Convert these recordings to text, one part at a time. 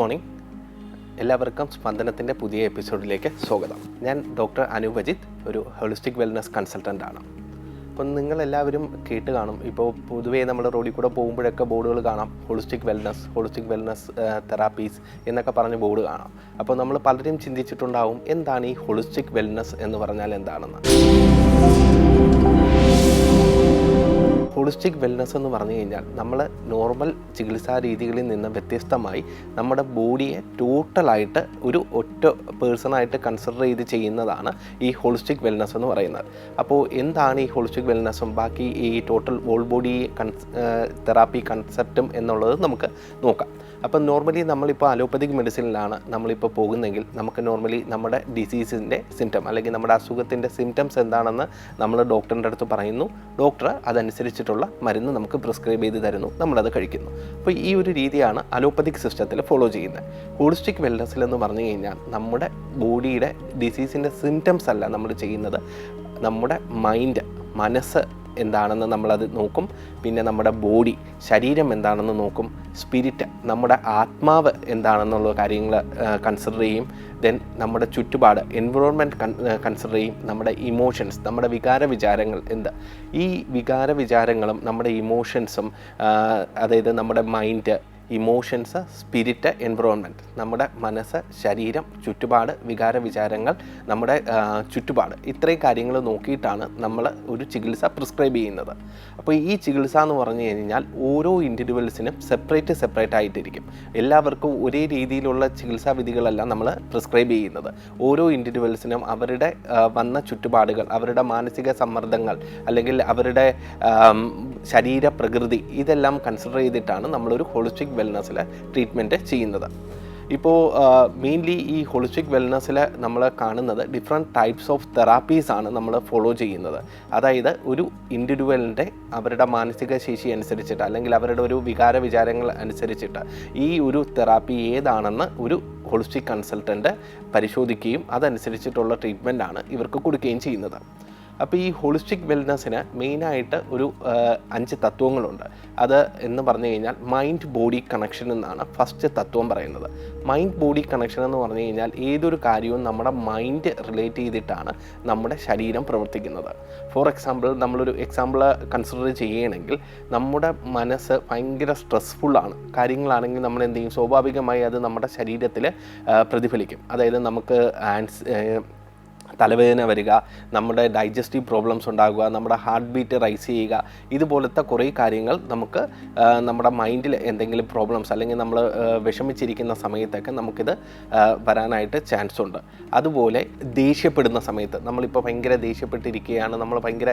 Morning. എല്ലാവർക്കും സ്പന്ദനത്തിന്റെ പുതിയ എപ്പിസോഡിലേക്ക് സ്വാഗതം. ഞാൻ ഡോക്ടർ അനൂപജിത്ത് ഒരു ഹോളിസ്റ്റിക് വെൽനസ് കൺസൾട്ടന്റ് ആണ് അപ്പം നിങ്ങളെല്ലാവരും കേട്ട് കാണും. ഇപ്പോൾ പൊതുവേ നമ്മൾ റോഡിൽ കൂടെ പോകുമ്പോഴൊക്കെ ബോർഡുകൾ കാണാം. Holistic wellness holistic wellness therapies എന്നൊക്കെ പറഞ്ഞ് ബോർഡ് കാണാം. അപ്പോൾ നമ്മൾ പലരും ചിന്തിച്ചിട്ടുണ്ടാവും എന്താണ് ഈ ഹോളിസ്റ്റിക് വെൽനസ് എന്ന് പറഞ്ഞാൽ എന്താണെന്ന്. ഹോളിസ്റ്റിക് വെൽനസ് എന്ന് പറഞ്ഞു കഴിഞ്ഞാൽ നമ്മൾ നോർമൽ ചികിത്സാ രീതികളിൽ നിന്ന് വ്യത്യസ്തമായി നമ്മുടെ ബോഡിയെ ടോട്ടലായിട്ട് ഒരു ഒറ്റ പേഴ്സണായിട്ട് കൺസിഡർ ചെയ്ത് ചെയ്യുന്നതാണ് ഈ ഹോളിസ്റ്റിക് വെൽനസ് എന്ന് പറയുന്നത്. അപ്പോൾ എന്താണ് ഈ ഹോളിസ്റ്റിക് വെൽനസ്സും ബാക്കി ഈ ടോട്ടൽ വോൾ ബോഡി തെറാപ്പി കൺസെപ്റ്റും എന്നുള്ളത് നമുക്ക് നോക്കാം. അപ്പം നോർമലി നമ്മളിപ്പോൾ അലോപ്പതിക് മെഡിസിനിലാണ് നമ്മളിപ്പോൾ പോകുന്നെങ്കിൽ നമുക്ക് നോർമലി നമ്മുടെ ഡിസീസിന്റെ സിംറ്റം അല്ലെങ്കിൽ നമ്മുടെ അസുഖത്തിന്റെ സിംറ്റംസ് എന്താണെന്ന് നമ്മൾ ഡോക്ടറിന്റെ അടുത്ത് പറയുന്നു. ഡോക്ടർ അതനുസരിച്ചിട്ടുള്ള മരുന്ന് നമുക്ക് പ്രിസ്ക്രൈബ് ചെയ്ത് തരുന്നു. നമ്മളത് കഴിക്കുന്നു. അപ്പോൾ ഈ ഒരു രീതിയാണ് അലോപ്പതിക് സിസ്റ്റത്തിൽ ഫോളോ ചെയ്യുന്നത്. ഹോളിസ്റ്റിക് വെൽനസ്സിൽ എന്ന് പറഞ്ഞു കഴിഞ്ഞാൽ നമ്മുടെ ബോഡിയുടെ ഡിസീസിന്റെ സിംറ്റംസ് അല്ല നമ്മൾ ചെയ്യുന്നത്. നമ്മുടെ മൈൻഡ് മനസ്സ് എന്താണെന്ന് നമ്മളത് നോക്കും. പിന്നെ നമ്മുടെ ബോഡി ശരീരം എന്താണെന്ന് നോക്കും. സ്പിരിറ്റ് നമ്മുടെ ആത്മാവ് എന്താണെന്നുള്ള കാര്യങ്ങൾ കൺസിഡർ ചെയ്യും. ദെൻ നമ്മുടെ ചുറ്റുപാട് എൻവിറോൺമെന്റ് കൺസിഡർ ചെയ്യും. നമ്മുടെ ഇമോഷൻസ് നമ്മുടെ വികാര വിചാരങ്ങൾ എന്ത് ഈ വികാര വിചാരങ്ങളും നമ്മുടെ ഇമോഷൻസും അതായത് നമ്മുടെ മൈൻഡ് ഇമോഷൻസ് സ്പിരിറ്റ് എൻവറോൺമെന്റ് നമ്മുടെ മനസ്സ് ശരീരം ചുറ്റുപാട് വികാര വിചാരങ്ങൾ നമ്മുടെ ചുറ്റുപാട്. ഇത്രയും കാര്യങ്ങൾ നോക്കിയിട്ടാണ് നമ്മൾ ഒരു ചികിത്സ പ്രിസ്ക്രൈബ് ചെയ്യുന്നത്. അപ്പോൾ ഈ ചികിത്സ എന്ന് പറഞ്ഞു കഴിഞ്ഞാൽ ഓരോ ഇൻഡിവിജ്വൽസിനും സെപ്പറേറ്റ് സെപ്പറേറ്റ് ആയിട്ടിരിക്കും. എല്ലാവർക്കും ഒരേ രീതിയിലുള്ള ചികിത്സാ വിധികളല്ല നമ്മൾ പ്രിസ്ക്രൈബ് ചെയ്യുന്നത്. ഓരോ ഇൻഡിവിജ്വൽസിനും അവരുടെ വന്ന ചുറ്റുപാടുകൾ അവരുടെ മാനസിക സമ്മർദ്ദങ്ങൾ അല്ലെങ്കിൽ അവരുടെ ശരീര പ്രകൃതി ഇതെല്ലാം കൺസിഡർ ചെയ്തിട്ടാണ് നമ്മളൊരു ഹോളിസ്റ്റിക് വെൽനസ്സിൽ ട്രീറ്റ്മെന്റ് ചെയ്യുന്നത്. ഇപ്പോൾ മെയിൻലി ഈ ഹോളിസ്റ്റിക് വെൽനസ്സിൽ നമ്മൾ കാണുന്നത് ഡിഫറെന്റ് ടൈപ്സ് ഓഫ് തെറാപ്പീസ് ആണ് നമ്മൾ ഫോളോ ചെയ്യുന്നത്. അതായത് ഒരു ഇൻഡിവിജ്വലിന്റെ അവരുടെ മാനസിക ശേഷി അനുസരിച്ചിട്ട് അല്ലെങ്കിൽ അവരുടെ ഒരു വികാര വിചാരങ്ങൾ അനുസരിച്ചിട്ട് ഈ ഒരു തെറാപ്പി ഏതാണെന്ന് ഒരു ഹോളിസ്റ്റിക് കൺസൾട്ടന്റ് പരിശോധിക്കുകയും അതനുസരിച്ചിട്ടുള്ള ട്രീറ്റ്മെന്റ് ആണ് ഇവർക്ക് കൊടുക്കുകയും ചെയ്യുന്നത്. അപ്പോൾ ഈ ഹോളിസ്റ്റിക് വെൽനസ്സിന് മെയിനായിട്ട് ഒരു അഞ്ച് തത്വങ്ങളുണ്ട്. അത് എന്ന് പറഞ്ഞു കഴിഞ്ഞാൽ മൈൻഡ് ബോഡി കണക്ഷൻ എന്നാണ് ഫസ്റ്റ് തത്വം പറയുന്നത്. മൈൻഡ് ബോഡി കണക്ഷൻ എന്ന് പറഞ്ഞു കഴിഞ്ഞാൽ ഏതൊരു കാര്യവും നമ്മുടെ മൈൻഡ് റിലേറ്റ് ചെയ്തിട്ടാണ് നമ്മുടെ ശരീരം പ്രവർത്തിക്കുന്നത്. ഫോർ എക്സാമ്പിൾ നമ്മളൊരു എക്സാമ്പിൾ കൺസിഡർ ചെയ്യുകയാണെങ്കിൽ നമ്മുടെ മനസ്സ് ഭയങ്കര സ്ട്രെസ്ഫുള്ളാണ് കാര്യങ്ങളാണെങ്കിൽ നമ്മൾ എന്ത് ചെയ്യും? സ്വാഭാവികമായി അത് നമ്മുടെ ശരീരത്തിൽ പ്രതിഫലിക്കും. അതായത് നമുക്ക് ആൻസ് തലവേദന വരിക നമ്മുടെ ഡൈജസ്റ്റീവ് പ്രോബ്ലംസ് ഉണ്ടാകുക നമ്മുടെ ഹാർട്ട് ബീറ്റ് റൈസ് ചെയ്യുക ഇതുപോലത്തെ കുറേ കാര്യങ്ങൾ നമുക്ക് നമ്മുടെ മൈൻഡിൽ എന്തെങ്കിലും പ്രോബ്ലംസ് അല്ലെങ്കിൽ നമ്മൾ വിഷമിച്ചിരിക്കുന്ന സമയത്തൊക്കെ നമുക്കിത് വരാനായിട്ട് ചാൻസ് ഉണ്ട്. അതുപോലെ ദേഷ്യപ്പെടുന്ന സമയത്ത് നമ്മളിപ്പോൾ ഭയങ്കര ദേഷ്യപ്പെട്ടിരിക്കുകയാണ് നമ്മൾ ഭയങ്കര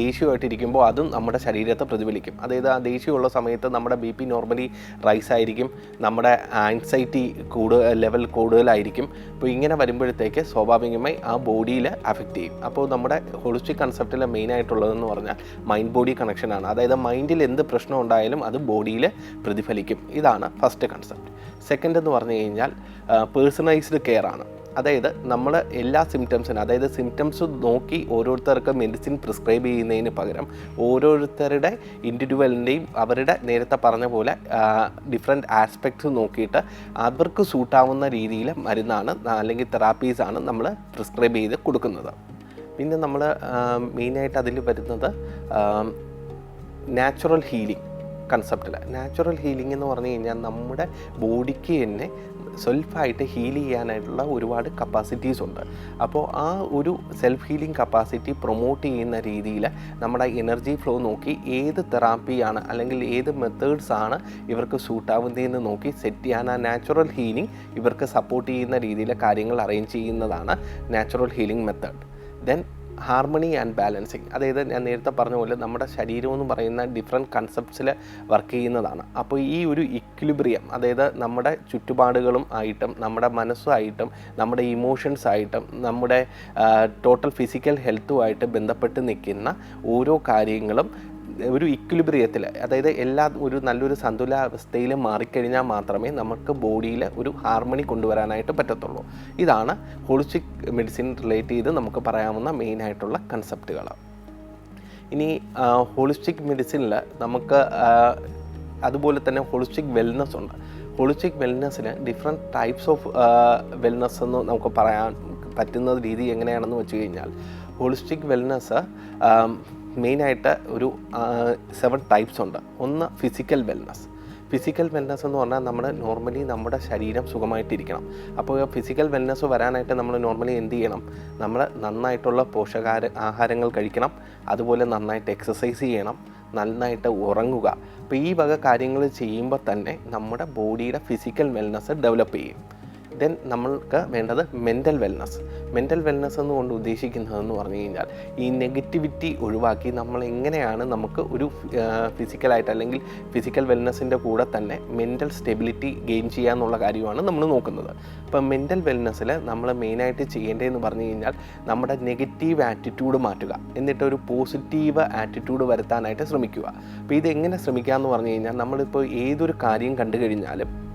ദേഷ്യമായിട്ടിരിക്കുമ്പോൾ അതും നമ്മുടെ ശരീരത്തെ പ്രതിഫലിക്കും. അതായത് ആ ദേഷ്യമുള്ള സമയത്ത് നമ്മുടെ ബി പി നോർമലി റൈസ് ആയിരിക്കും നമ്മുടെ ആൻസൈറ്റി കൂടുതൽ ലെവൽ കൂടുതലായിരിക്കും. അപ്പോൾ ഇങ്ങനെ വരുമ്പോഴത്തേക്ക് സ്വാഭാവികമായി ആ ബോഡിയിൽ അഫക്റ്റ് ചെയ്യും. അപ്പോൾ നമ്മുടെ ഹോളിസ്റ്റിക് കൺസെപ്റ്റിലെ മെയിൻ ആയിട്ടുള്ളതെന്ന് പറഞ്ഞാൽ മൈൻഡ് ബോഡി കണക്ഷനാണ് അതായത് മൈൻഡിൽ എന്ത് പ്രശ്നം ഉണ്ടായാലും അത് ബോഡിയിൽ പ്രതിഫലിക്കും. ഇതാണ് ഫസ്റ്റ് കൺസെപ്റ്റ് സെക്കൻഡ് എന്ന് പറഞ്ഞു കഴിഞ്ഞാൽ പേഴ്സണലൈസ്ഡ് കെയർ ആണ്. അതായത് നമ്മൾ എല്ലാ സിംറ്റംസിനും അതായത് സിംറ്റംസ് നോക്കി ഓരോരുത്തർക്ക് മെഡിസിൻ പ്രിസ്ക്രൈബ് ചെയ്യുന്നതിന് പകരം ഓരോരുത്തരുടെ ഇൻഡിവിജ്വലിന്റെയും അവരുടെ നേരത്തെ പറഞ്ഞ പോലെ ഡിഫറെന്റ് ആസ്പെക്ട്സ് നോക്കിയിട്ട് അവർക്ക് സൂട്ടാവുന്ന രീതിയിൽ മരുന്നാണ് അല്ലെങ്കിൽ തെറാപ്പീസാണ് നമ്മൾ പ്രിസ്ക്രൈബ് ചെയ്ത് കൊടുക്കുന്നത്. പിന്നെ നമ്മൾ മെയിനായിട്ട് അതിൽ വരുന്നത് നാച്ചുറൽ ഹീലിംഗ് കൺസെപ്റ്റിൽ നാച്ചുറൽ ഹീലിംഗ് എന്ന് പറഞ്ഞു കഴിഞ്ഞാൽ നമ്മുടെ ബോഡിക്ക് തന്നെ സെൽഫായിട്ട് ഹീൽ ചെയ്യാനായിട്ടുള്ള ഒരുപാട് കപ്പാസിറ്റീസ് ഉണ്ട്. അപ്പോൾ ആ ഒരു സെൽഫ് ഹീലിംഗ് കപ്പാസിറ്റി പ്രൊമോട്ട് ചെയ്യുന്ന രീതിയിൽ നമ്മുടെ എനർജി ഫ്ലോ നോക്കി ഏത് തെറാപ്പിയാണ് അല്ലെങ്കിൽ ഏത് മെത്തേഡ്സ് ആണ് ഇവർക്ക് സൂട്ടാവുന്നതെന്ന് നോക്കി സെറ്റ് ചെയ്യാൻ ആ നാച്ചുറൽ ഹീലിംഗ് ഇവർക്ക് സപ്പോർട്ട് ചെയ്യുന്ന രീതിയിൽ കാര്യങ്ങൾ അറേഞ്ച് ചെയ്യുന്നതാണ് natural healing method then harmony and balancing അതായത് ഞാൻ നേരത്തെ പറഞ്ഞ പോലെ നമ്മുടെ ശരീരം എന്ന് പറയുന്ന ഡിഫറെന്റ് കൺസെപ്റ്റ്സിൽ വർക്ക് ചെയ്യുന്നതാണ്. അപ്പോൾ ഈ ഒരു ഇക്വിലിബ്രിയം അതായത് നമ്മുടെ ചുറ്റുപാടുകളും ആയിട്ടും നമ്മുടെ മനസ്സുമായിട്ടും നമ്മുടെ ഇമോഷൻസ് ആയിട്ടും നമ്മുടെ ടോട്ടൽ ഫിസിക്കൽ ഹെൽത്തുമായിട്ട് ബന്ധപ്പെട്ട് നിൽക്കുന്ന ഓരോ കാര്യങ്ങളും ഒരു ഇക്വിലിബ്രിയത്തിൽ അതായത് എല്ലാ ഒരു നല്ലൊരു സന്തുലാവസ്ഥയിൽ മാറിക്കഴിഞ്ഞാൽ മാത്രമേ നമുക്ക് ബോഡിയിൽ ഒരു ഹാർമണി കൊണ്ടുവരാനായിട്ട് പറ്റത്തുള്ളൂ. ഇതാണ് ഹോളിസ്റ്റിക് മെഡിസിൻ റിലേറ്റ് ചെയ്ത് നമുക്ക് പറയാവുന്ന മെയിനായിട്ടുള്ള കൺസെപ്റ്റുകൾ ഇനി ഹോളിസ്റ്റിക് മെഡിസിനിൽ നമുക്ക് അതുപോലെ തന്നെ ഹോളിസ്റ്റിക് വെൽനസ് ഉണ്ട്. ഹോളിസ്റ്റിക് വെൽനസ്സിന് ഡിഫറെന്റ് ടൈപ്സ് ഓഫ് വെൽനസ് എന്ന് നമുക്ക് പറയാൻ പറ്റുന്ന രീതി എങ്ങനെയാണെന്ന് വെച്ച് കഴിഞ്ഞാൽ ഹോളിസ്റ്റിക് വെൽനസ് മെയിനായിട്ട് ഒരു സെവൻ ടൈപ്സ് ഉണ്ട്. ഒന്ന് ഫിസിക്കൽ വെൽനസ് ഫിസിക്കൽ വെൽനസ് എന്ന് പറഞ്ഞാൽ നമ്മൾ നോർമലി നമ്മുടെ ശരീരം സുഖമായിട്ടിരിക്കണം. അപ്പോൾ ഫിസിക്കൽ വെൽനസ് വരാനായിട്ട് നമ്മൾ നോർമലി എന്ത് ചെയ്യണം? നമ്മൾ നന്നായിട്ടുള്ള പോഷകാര ആഹാരങ്ങൾ കഴിക്കണം. അതുപോലെ നന്നായിട്ട് എക്സസൈസ് ചെയ്യണം. നന്നായിട്ട് ഉറങ്ങുക. അപ്പോൾ ഈ വക കാര്യങ്ങൾ ചെയ്യുമ്പോൾ തന്നെ നമ്മുടെ ബോഡിയുടെ ഫിസിക്കൽ വെൽനസ് ഡെവലപ്പ് ചെയ്യും. ദെൻ നമ്മൾക്ക് വേണ്ടത് മെന്റൽ വെൽനസ് മെന്റൽ വെൽനസ് എന്നുകൊണ്ട് ഉദ്ദേശിക്കുന്നതെന്ന് പറഞ്ഞു കഴിഞ്ഞാൽ ഈ നെഗറ്റിവിറ്റി ഒഴിവാക്കി നമ്മൾ എങ്ങനെയാണ് നമുക്ക് ഒരു ഫിസിക്കലായിട്ട് അല്ലെങ്കിൽ ഫിസിക്കൽ വെൽനസ്സിന്റെ കൂടെ തന്നെ മെന്റൽ സ്റ്റെബിലിറ്റി ഗെയിൻ ചെയ്യുക എന്നുള്ള കാര്യമാണ് നമ്മൾ നോക്കുന്നത്. അപ്പം മെന്റൽ വെൽനസ്സിൽ നമ്മൾ മെയിനായിട്ട് ചെയ്യേണ്ടതെന്ന് പറഞ്ഞു കഴിഞ്ഞാൽ നമ്മുടെ നെഗറ്റീവ് ആറ്റിറ്റ്യൂഡ് മാറ്റുക. എന്നിട്ട് ഒരു പോസിറ്റീവ് ആറ്റിറ്റ്യൂഡ് വരുത്താനായിട്ട് ശ്രമിക്കുക. അപ്പോൾ ഇതെങ്ങനെ ശ്രമിക്കുക എന്ന് പറഞ്ഞു കഴിഞ്ഞാൽ നമ്മളിപ്പോൾ ഏതൊരു കാര്യം കണ്ടു കഴിഞ്ഞാലും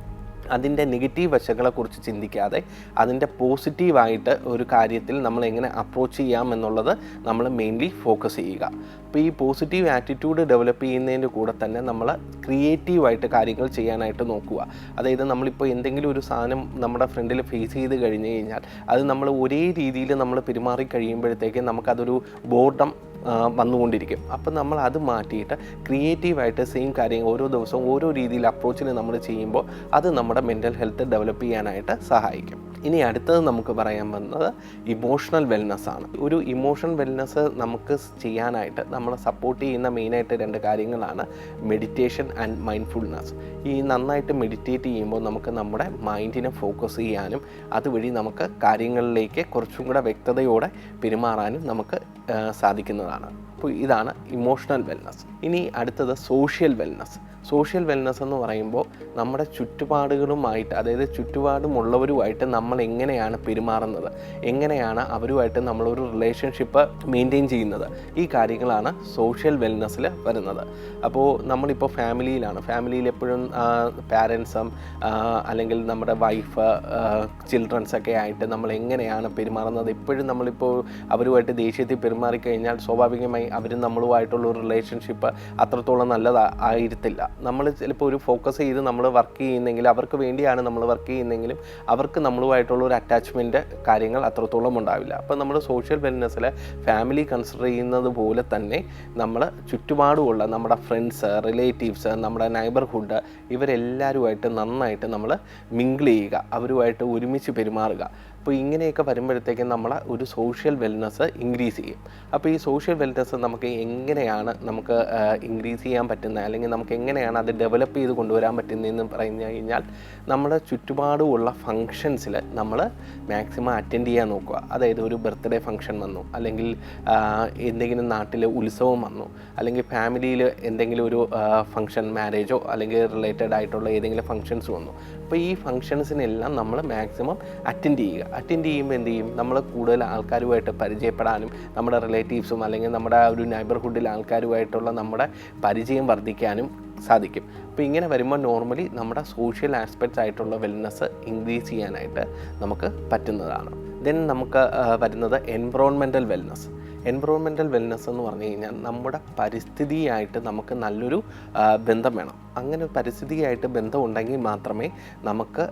അതിന്റെ നെഗറ്റീവ് വശങ്ങളെക്കുറിച്ച് ചിന്തിക്കാതെ അതിന്റെ പോസിറ്റീവായിട്ട് ഒരു കാര്യത്തിൽ നമ്മൾ എങ്ങനെ അപ്രോച്ച് ചെയ്യാം എന്നുള്ളത് നമ്മൾ മെയിൻലി ഫോക്കസ് ചെയ്യുക. അപ്പോൾ ഈ പോസിറ്റീവ് ആറ്റിറ്റ്യൂഡ് ഡെവലപ്പ് ചെയ്യുന്നതിന്റെ കൂടെ തന്നെ നമ്മൾ ക്രിയേറ്റീവായിട്ട് കാര്യങ്ങൾ ചെയ്യാനായിട്ട് നോക്കുക. അതായത് നമ്മളിപ്പോൾ എന്തെങ്കിലും ഒരു സാധനം നമ്മുടെ ഫ്രണ്ടിൽ ഫേസ് ചെയ്ത് കഴിഞ്ഞ് കഴിഞ്ഞാൽ അത് നമ്മൾ ഒരേ രീതിയിൽ നമ്മൾ പെരുമാറി കഴിയുമ്പോഴത്തേക്ക് നമുക്കതൊരു ബോർഡം വന്നുകൊണ്ടിരിക്കും. അപ്പം നമ്മൾ അത് മാറ്റിയിട്ട് ക്രിയേറ്റീവായിട്ട് സെയിം കാര്യങ്ങൾ ഓരോ ദിവസവും ഓരോ രീതിയിൽ അപ്രോച്ചിന് നമ്മൾ ചെയ്യുമ്പോൾ അത് നമ്മുടെ മെന്റൽ ഹെൽത്ത് ഡെവലപ്പ് ചെയ്യാനായിട്ട് സഹായിക്കും. ഇനി അടുത്തത് നമുക്ക് പറയാൻ വന്നത് ഇമോഷണൽ വെൽനെസ് ആണ്. ഒരു ഇമോഷണൽ വെൽനെസ് നമുക്ക് ചെയ്യാനായിട്ട് നമ്മളെ സപ്പോർട്ട് ചെയ്യുന്ന മെയിനായിട്ട് രണ്ട് കാര്യങ്ങളാണ് മെഡിറ്റേഷൻ ആൻഡ് മൈൻഡ്ഫുൾനെസ് ഈ നന്നായിട്ട് മെഡിറ്റേറ്റ് ചെയ്യുമ്പോൾ നമുക്ക് നമ്മുടെ മൈൻഡിനെ ഫോക്കസ് ചെയ്യാനും അതുവഴി നമുക്ക് കാര്യങ്ങളിലേക്ക് കുറച്ചും കൂടെ വ്യക്തതയോടെ പെരുമാറാനും നമുക്ക് സാധിക്കുന്നതാണ്. അപ്പോൾ ഇതാണ് ഇമോഷണൽ വെൽനസ് ഇനി അടുത്തത് സോഷ്യൽ വെൽനസ് സോഷ്യൽ വെൽനസ് എന്ന് പറയുമ്പോൾ നമ്മുടെ ചുറ്റുപാടുകളുമായിട്ട് അതായത് ചുറ്റുപാടുമുള്ളവരുമായിട്ട് നമ്മൾ എങ്ങനെയാണ് പെരുമാറുന്നത്? എങ്ങനെയാണ് അവരുമായിട്ട് നമ്മളൊരു റിലേഷൻഷിപ്പ് മെയിന്റെയിൻ ചെയ്യുന്നത്? ഈ കാര്യങ്ങളാണ് സോഷ്യൽ വെൽനസ്സിൽ വരുന്നത്. അപ്പോൾ നമ്മളിപ്പോൾ ഫാമിലിയിലാണ്. ഫാമിലിയിൽ എപ്പോഴും പാരൻസും അല്ലെങ്കിൽ നമ്മുടെ വൈഫ് ചിൽഡ്രൻസ് ഒക്കെ ആയിട്ട് നമ്മൾ എങ്ങനെയാണ് പെരുമാറുന്നത്? എപ്പോഴും നമ്മളിപ്പോൾ അവരുമായിട്ട് ദേഷ്യത്തിൽ പെരുമാറിക്കഴിഞ്ഞാൽ സ്വാഭാവികമായി അവരും നമ്മളുമായിട്ടുള്ള ഒരു റിലേഷൻഷിപ്പ് അത്രത്തോളം നല്ലതാ ആയിരുത്തില്ല. നമ്മൾ ചിലപ്പോൾ ഒരു ഫോക്കസ് ചെയ്ത് നമ്മൾ വർക്ക് ചെയ്യുന്നെങ്കിൽ അവർക്ക് വേണ്ടിയാണ് നമ്മൾ വർക്ക് ചെയ്യുന്നെങ്കിലും അവർക്ക് നമ്മളുമായിട്ടുള്ള ഒരു അറ്റാച്ച്മെന്റ് കാര്യങ്ങൾ അത്രത്തോളം ഉണ്ടാവില്ല. അപ്പോൾ നമ്മൾ സോഷ്യൽ വെൽനെസ്സിൽ ഫാമിലി കൺസിഡർ ചെയ്യുന്നത് പോലെ തന്നെ നമ്മൾ ചുറ്റുപാടുമുള്ള നമ്മുടെ ഫ്രണ്ട്സ് റിലേറ്റീവ്സ് നമ്മുടെ നൈബർഹുഡ് ഇവരെല്ലാവരുമായിട്ട് നന്നായിട്ട് നമ്മൾ മിങ്കിൾ ചെയ്യുക. അവരുമായിട്ട് ഒരുമിച്ച് പെരുമാറുക. അപ്പോൾ ഇങ്ങനെയൊക്കെ വരുമ്പോഴത്തേക്കും നമ്മൾ ഒരു സോഷ്യൽ വെൽനസ് ഇൻക്രീസ് ചെയ്യും. അപ്പോൾ ഈ സോഷ്യൽ വെൽനസ് നമുക്ക് എങ്ങനെയാണ് നമുക്ക് ഇൻക്രീസ് ചെയ്യാൻ പറ്റുന്നത്? അല്ലെങ്കിൽ നമുക്ക് എങ്ങനെയാണ് അത് ഡെവലപ്പ് ചെയ്ത് കൊണ്ടുവരാൻ പറ്റുന്നതെന്ന് പറഞ്ഞു കഴിഞ്ഞാൽ നമ്മുടെ ചുറ്റുപാടുമുള്ള ഫങ്ഷൻസിൽ നമ്മൾ മാക്സിമം അറ്റൻഡ് ചെയ്യാൻ നോക്കുക. അതായത് ഒരു ബർത്ത്ഡേ ഫങ്ഷൻ വന്നു അല്ലെങ്കിൽ എന്തെങ്കിലും നാട്ടിൽ ഉത്സവം വന്നു അല്ലെങ്കിൽ ഫാമിലിയിൽ എന്തെങ്കിലും ഒരു ഫങ്ഷൻ മാരേജോ അല്ലെങ്കിൽ റിലേറ്റഡ് ആയിട്ടുള്ള ഏതെങ്കിലും ഫങ്ഷൻസ് വന്നു. അപ്പോൾ ഈ ഫങ്ഷൻസിനെല്ലാം നമ്മൾ മാക്സിമം അറ്റൻഡ് ചെയ്യുക. അറ്റൻഡ് ചെയ്യുമ്പോൾ എന്ത് ചെയ്യും? നമ്മൾ കൂടുതൽ ആൾക്കാരുമായിട്ട് പരിചയപ്പെടാനും നമ്മുടെ റിലേറ്റീവ്സും അല്ലെങ്കിൽ നമ്മുടെ ഒരു നൈബർഹുഡിലെ ആൾക്കാരുമായിട്ടുള്ള നമ്മുടെ പരിചയം വർദ്ധിക്കാനും സാധിക്കും. അപ്പോൾ ഇങ്ങനെ വരുമ്പോൾ നോർമലി നമ്മുടെ സോഷ്യൽ ആസ്പെക്ട്സ് ആയിട്ടുള്ള വെൽനെസ് ഇൻക്രീസ് ചെയ്യാനായിട്ട് നമുക്ക് പറ്റുന്നതാണ്. ദെൻ നമുക്ക് വരുന്നത് എൻവറോൺമെന്റൽ വെൽനെസ് എൻവറോൺമെന്റൽ വെൽനെസ് എന്ന് പറഞ്ഞു കഴിഞ്ഞാൽ നമ്മുടെ പരിസ്ഥിതിയായിട്ട് നമുക്ക് നല്ലൊരു ബന്ധം വേണം. അങ്ങനെ പരിസ്ഥിതിയായിട്ട് ബന്ധം ഉണ്ടെങ്കിൽ മാത്രമേ നമുക്ക്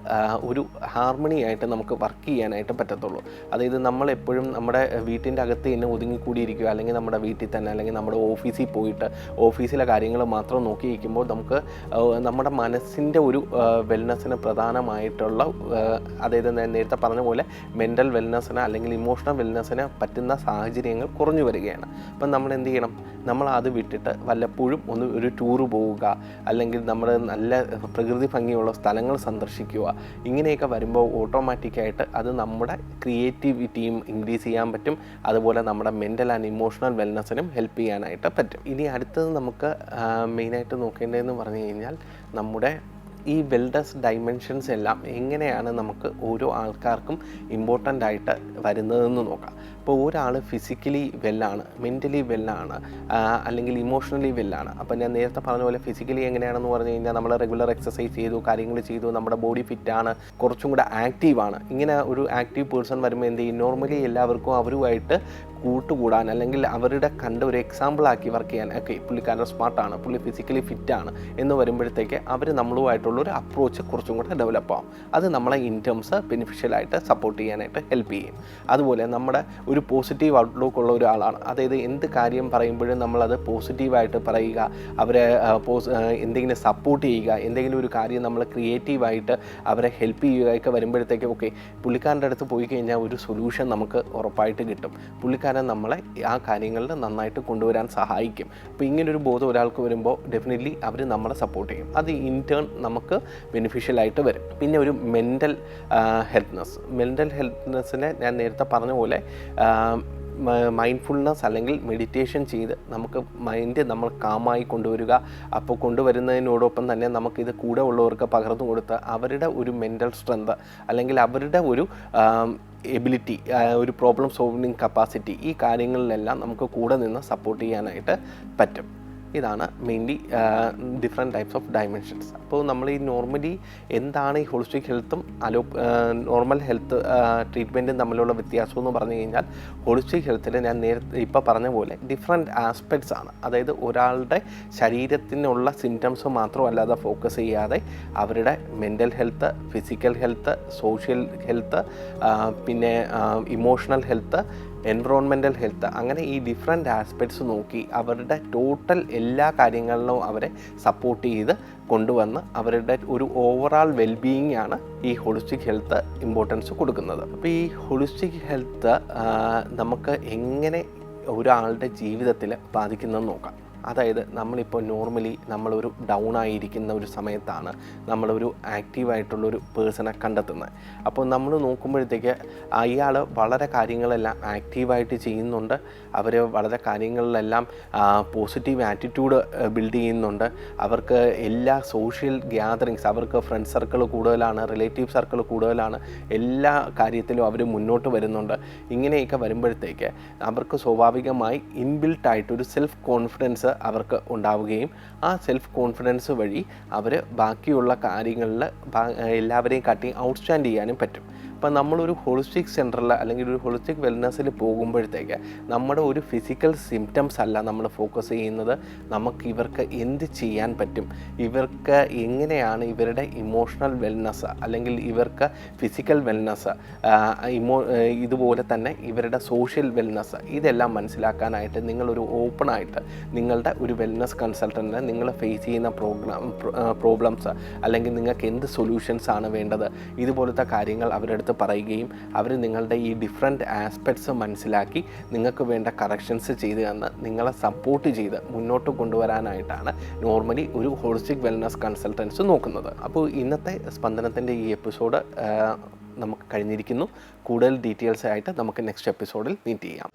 ഒരു ഹാർമണി ആയിട്ട് നമുക്ക് വർക്ക് ചെയ്യാനായിട്ട് പറ്റത്തുള്ളൂ. അതായത് നമ്മൾ എപ്പോഴും നമ്മുടെ വീട്ടിന്റെ അകത്ത് തന്നെ ഒതുങ്ങിക്കൂടിയിരിക്കുക അല്ലെങ്കിൽ നമ്മുടെ വീട്ടിൽ തന്നെ അല്ലെങ്കിൽ നമ്മുടെ ഓഫീസിൽ പോയിട്ട് ഓഫീസിലെ കാര്യങ്ങൾ മാത്രം നോക്കിയിരിക്കുമ്പോൾ നമുക്ക് നമ്മുടെ മനസ്സിന്റെ ഒരു വെൽനെസ്സിന് പ്രധാനമായിട്ടുള്ള അതായത് നേരത്തെ പറഞ്ഞ പോലെ മെന്റൽ വെൽനെസ്സിന് അല്ലെങ്കിൽ ഇമോഷണൽ വെൽനെസ്സിന് പറ്റുന്ന സാഹചര്യങ്ങൾ കുറഞ്ഞു വരികയാണ്. അപ്പം നമ്മൾ എന്ത് ചെയ്യണം? നമ്മൾ അത് വിട്ടിട്ട് വല്ലപ്പോഴും ഒന്ന് ഒരു ടൂറ് പോവുക അല്ലെങ്കിൽ നമ്മൾ നല്ല പ്രകൃതി ഭംഗിയുള്ള സ്ഥലങ്ങൾ സന്ദർശിക്കുക. ഇങ്ങനെയൊക്കെ വരുമ്പോൾ ഓട്ടോമാറ്റിക്കായിട്ട് അത് നമ്മുടെ ക്രിയേറ്റിവിറ്റിയും ഇൻക്രീസ് ചെയ്യാൻ പറ്റും. അതുപോലെ നമ്മുടെ മെന്റൽ ആൻഡ് ഇമോഷണൽ വെൽനെസ്സിനും ഹെൽപ്പ് ചെയ്യാനായിട്ട് പറ്റും. ഇനി അടുത്തത് നമുക്ക് മെയിനായിട്ട് നോക്കേണ്ടതെന്ന് പറഞ്ഞു കഴിഞ്ഞാൽ നമ്മുടെ ഈ വെൽഡസ് ഡൈമെൻഷൻസ് എല്ലാം എങ്ങനെയാണ് നമുക്ക് ഓരോ ആൾക്കാർക്കും ഇമ്പോർട്ടന്റ് ആയിട്ട് വരുന്നതെന്ന് നോക്കാം. ഇപ്പോൾ ഒരാൾ ഫിസിക്കലി വെല്ലാണ് മെന്റലി വെല്ലാണ് അല്ലെങ്കിൽ ഇമോഷണലി വെല്ലാണ് അപ്പോൾ ഞാൻ നേരത്തെ പറഞ്ഞ പോലെ ഫിസിക്കലി എങ്ങനെയാണെന്ന് പറഞ്ഞു കഴിഞ്ഞാൽ നമ്മൾ റെഗുലർ എക്സസൈസ് ചെയ്തു കാര്യങ്ങൾ ചെയ്തു നമ്മുടെ ബോഡി ഫിറ്റാണ് കുറച്ചും കൂടെ ആക്റ്റീവാണ് ഇങ്ങനെ ഒരു ആക്റ്റീവ് പേഴ്സൺ വരുമ്പോൾ എന്ത് ചെയ്യും? നോർമലി എല്ലാവർക്കും അവരുമായിട്ട് കൂട്ടുകൂടാൻ അല്ലെങ്കിൽ അവരുടെ കണ്ട ഒരു എക്സാമ്പിളാക്കി വർക്ക് ചെയ്യാൻ ഓക്കെ പുള്ളിക്കാരൻ സ്മാർട്ടാണ് പുള്ളി ഫിസിക്കലി ഫിറ്റാണ് എന്ന് വരുമ്പോഴത്തേക്ക് അവർ നമ്മളുമായിട്ടുള്ള ഒരു അപ്രോച്ച് കുറച്ചും കൂടെ ഡെവലപ്പ് ആവും. അത് നമ്മളെ ഇൻ ടേംസ് ബെനിഫിഷ്യലായിട്ട് സപ്പോർട്ട് ചെയ്യാനായിട്ട് ഹെൽപ്പ് ചെയ്യും. അതുപോലെ നമ്മുടെ ഒരു പോസിറ്റീവ് ഔട്ട്ലുക്ക് ഉള്ള ഒരാളാണ്. അതായത് എന്ത് കാര്യം പറയുമ്പോഴും നമ്മളത് പോസിറ്റീവായിട്ട് പറയുക അവരെ പോസ് എന്തെങ്കിലും സപ്പോർട്ട് ചെയ്യുക എന്തെങ്കിലും ഒരു കാര്യം നമ്മൾ ക്രിയേറ്റീവായിട്ട് അവരെ ഹെൽപ്പ് ചെയ്യുകയൊക്കെ വരുമ്പോഴത്തേക്ക് ഓക്കെ പുള്ളിക്കാരന്റെ അടുത്ത് പോയി കഴിഞ്ഞാൽ ഒരു സൊല്യൂഷൻ നമുക്ക് ഉറപ്പായിട്ട് കിട്ടും. പുള്ളിക്കാരൻ നമ്മളെ ആ കാര്യങ്ങളിൽ നന്നായിട്ട് കൊണ്ടുവരാൻ സഹായിക്കും. അപ്പോൾ ഇങ്ങനൊരു ബോധം ഒരാൾക്ക് വരുമ്പോൾ ഡെഫിനറ്റ്ലി അവർ നമ്മളെ സപ്പോർട്ട് ചെയ്യും. അത് ഇന്റേൺ നമുക്ക് ബെനിഫിഷ്യലായിട്ട് വരും. പിന്നെ ഒരു മെന്റൽ ഹെൽത്ത്നെസ് മെന്റൽ ഹെൽത്ത്നെസ്സിനെ ഞാൻ നേരത്തെ പറഞ്ഞ പോലെ മൈൻഡ്ഫുൾനെസ് അല്ലെങ്കിൽ മെഡിറ്റേഷൻ ചെയ്ത് നമുക്ക് മൈൻഡ് നമ്മൾ കാമായി കൊണ്ടുവരിക. അപ്പോൾ കൊണ്ടുവരുന്നതിനോടൊപ്പം തന്നെ നമുക്കിത് കൂടെ ഉള്ളവർക്ക് പകർന്നു കൊടുത്ത് അവരുടെ ഒരു മെന്റൽ സ്ട്രെങ്ത് അല്ലെങ്കിൽ അവരുടെ ഒരു എബിലിറ്റി ഒരു പ്രോബ്ലം സോൾവിങ് കപ്പാസിറ്റി ഈ കാര്യങ്ങളിലെല്ലാം നമുക്ക് കൂടെ നിന്ന് സപ്പോർട്ട് ചെയ്യാനായിട്ട് പറ്റും. ഇതാണ് mainly different types of dimensions അപ്പോൾ നമ്മൾ ഈ നോർമലി എന്താണ് ഈ ഹോളിസ്റ്റിക് ഹെൽത്തും അലോ നോർമൽ ഹെൽത്ത് ട്രീറ്റ്മെന്റും തമ്മിലുള്ള വ്യത്യാസം എന്ന് പറഞ്ഞു കഴിഞ്ഞാൽ ഹോളിസ്റ്റിക് ഹെൽത്തിൽ ഞാൻ നേരത്തെ ഇപ്പോൾ പറഞ്ഞ പോലെ ഡിഫറെന്റ് ആസ്പെക്ട്സ് ആണ്. അതായത് ഒരാളുടെ ശരീരത്തിനുള്ള സിംറ്റംസ് മാത്രമല്ലാതെ ഫോക്കസ് ചെയ്യാതെ അവരുടെ mental health physical health social health പിന്നെ ഇമോഷണൽ ഹെൽത്ത് എൻവറോൺമെന്റൽ ഹെൽത്ത് അങ്ങനെ ഈ ഡിഫറെന്റ് ആസ്പെക്ട്സ് നോക്കി അവരുടെ ടോട്ടൽ എല്ലാ കാര്യങ്ങളിലും അവരെ സപ്പോർട്ട് ചെയ്ത് കൊണ്ടുവന്ന് അവരുടെ ഒരു ഓവറാൾ വെൽബീയിങ് ആണ് ഈ ഹോളിസ്റ്റിക് ഹെൽത്ത് ഇമ്പോർട്ടൻസ് കൊടുക്കുന്നത്. അപ്പോൾ ഈ ഹോളിസ്റ്റിക് ഹെൽത്ത് നമുക്ക് എങ്ങനെ ഒരാളുടെ ജീവിതത്തിൽ ബാധിക്കുന്നതെന്ന് നോക്കാം. അതായത് നമ്മളിപ്പോൾ നോർമലി നമ്മളൊരു ഡൗൺ ആയിരിക്കുന്ന ഒരു സമയത്താണ് നമ്മളൊരു ആക്റ്റീവായിട്ടുള്ളൊരു പേഴ്സണെ കണ്ടെത്തുന്നത്. അപ്പോൾ നമ്മൾ നോക്കുമ്പോഴത്തേക്ക് അയാൾ വളരെ കാര്യങ്ങളെല്ലാം ആക്റ്റീവായിട്ട് ചെയ്യുന്നുണ്ട്. അവർ വളരെ കാര്യങ്ങളിലെല്ലാം പോസിറ്റീവ് ആറ്റിറ്റ്യൂഡ് ബിൽഡ് ചെയ്യുന്നുണ്ട്. അവർക്ക് എല്ലാ സോഷ്യൽ ഗ്യാതറിങ്സ് അവർക്ക് ഫ്രണ്ട് സർക്കിൾ കൂടുതലാണ് റിലേറ്റീവ് സർക്കിൾ കൂടുതലാണ് എല്ലാ കാര്യത്തിലും അവർ മുന്നോട്ട് വരുന്നുണ്ട്. ഇങ്ങനെയൊക്കെ വരുമ്പോഴത്തേക്ക് അവർക്ക് സ്വാഭാവികമായി ഇൻബിൽട്ടായിട്ട് ഒരു സെൽഫ് കോൺഫിഡൻസ് അവർക്ക് ഉണ്ടാവുകയും ആ സെൽഫ് കോൺഫിഡൻസ് വഴി അവർ ബാക്കിയുള്ള കാര്യങ്ങളിൽ എല്ലാവരെയും കാട്ടി ഔട്ട്സ്റ്റാൻഡ് ചെയ്യാനും പറ്റും. അപ്പം നമ്മളൊരു ഹോളിസ്റ്റിക് സെന്ററിൽ അല്ലെങ്കിൽ ഒരു ഹോളിസ്റ്റിക് വെൽനസ്സിൽ പോകുമ്പോഴത്തേക്ക് നമ്മുടെ ഒരു ഫിസിക്കൽ സിംറ്റംസ് അല്ല നമ്മൾ ഫോക്കസ് ചെയ്യുന്നത്. നമുക്ക് ഇവർക്ക് എന്ത് ചെയ്യാൻ പറ്റും? ഇവർക്ക് എങ്ങനെയാണ് ഇവരുടെ ഇമോഷണൽ വെൽനസ് അല്ലെങ്കിൽ ഇവർക്ക് ഫിസിക്കൽ വെൽനസ് ഇമോ ഇതുപോലെ തന്നെ ഇവരുടെ സോഷ്യൽ വെൽനസ് ഇതെല്ലാം മനസ്സിലാക്കാനായിട്ട് നിങ്ങളൊരു ഓപ്പണായിട്ട് നിങ്ങളുടെ ഒരു വെൽനസ് കൺസൾട്ടന്റിനെ നിങ്ങൾ ഫേസ് ചെയ്യുന്ന പ്രോഗ്രാം പ്രോബ്ലംസ് അല്ലെങ്കിൽ നിങ്ങൾക്ക് എന്ത് സൊല്യൂഷൻസ് ആണ് വേണ്ടത്? ഇതുപോലത്തെ കാര്യങ്ങൾ അവരുടെ അടുത്ത് പറയുകയും അവർ നിങ്ങളുടെ ഈ ഡിഫറെന്റ് ആസ്പെക്ട്സ് മനസ്സിലാക്കി നിങ്ങൾക്ക് വേണ്ട കറക്ഷൻസ് ചെയ്ത് തന്ന് നിങ്ങളെ സപ്പോർട്ട് ചെയ്ത് മുന്നോട്ട് കൊണ്ടുവരാനായിട്ടാണ് നോർമലി ഒരു ഹോളിസ്റ്റിക് വെൽനസ് കൺസൾട്ടൻസ് നോക്കുന്നത്. അപ്പോൾ ഇന്നത്തെ സ്പന്ദനത്തിന്റെ ഈ എപ്പിസോഡ് നമുക്ക് കഴിഞ്ഞിരിക്കുന്നു. കൂടുതൽ ഡീറ്റെയിൽസ് ആയിട്ട് നമുക്ക് നെക്സ്റ്റ് എപ്പിസോഡിൽ മീറ്റ് ചെയ്യാം.